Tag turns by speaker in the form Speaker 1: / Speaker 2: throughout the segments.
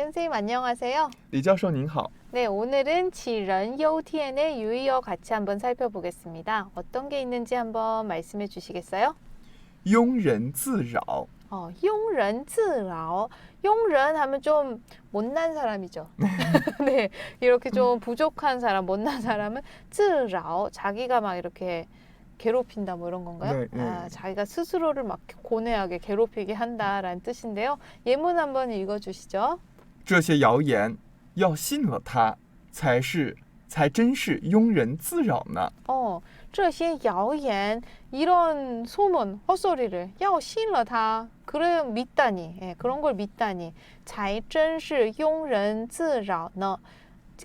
Speaker 1: 선생님 안녕하세요.
Speaker 2: 李教授您好，
Speaker 1: 네, 오늘은 지ren요티엔의 유의어 같이 한번 살펴보겠습니다. 어떤 게 있는지 한번 말씀해 주시겠어요?
Speaker 2: 庸人自扰，
Speaker 1: 어,庸人自扰.庸人 하면 좀 못난 사람이죠. 네, 이렇게 좀 부족한 사람, 못난 사람은 自扰. 자기가 막 이렇게 괴롭힌다 뭐 이런 건가요?
Speaker 2: 네, 네.
Speaker 1: 아, 자기가 스스로를 막 고뇌하게 괴롭히게 한다라는 뜻인데요. 예문 한번 읽어 주시죠.
Speaker 2: 这些谣言要信了它，才是才真是庸人自扰呢。
Speaker 1: 어, 这些谣言 이런 소문, 헛소리를 要信了他 그래 믿다니. 예, 그런 걸 믿다니. 才真是庸人自扰呢.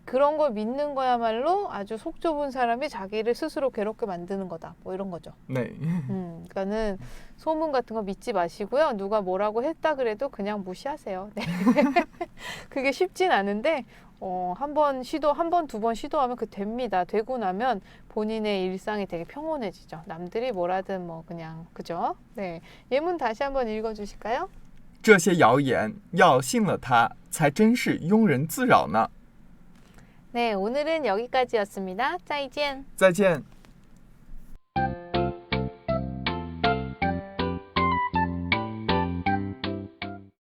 Speaker 1: 그런 걸 믿는 거야말로 아주 속 좁은 사람이 자기를 스스로 괴롭게 만드는 거다. 뭐 이런 거죠.
Speaker 2: 네,
Speaker 1: 음, 그러니까는 소문 같은 거 믿지 마시고요. 누가 뭐라고 했다 그래도 그냥 무시하세요. 네. 그게 쉽진 않은데 어, 한 번 시도 한 번 두 번 시도하면 그 됩니다. 되고 나면 본인의 일상이 되게 평온해지죠. 남들이 뭐라든 뭐 그냥 그죠? 네. 예문 다시 한번 읽어 주실까요?
Speaker 2: 这些谣言要信了它，才真是庸人自扰呢。
Speaker 1: 네, 오늘은 여기까지였습니다.
Speaker 2: 짜이젠. 짜이젠.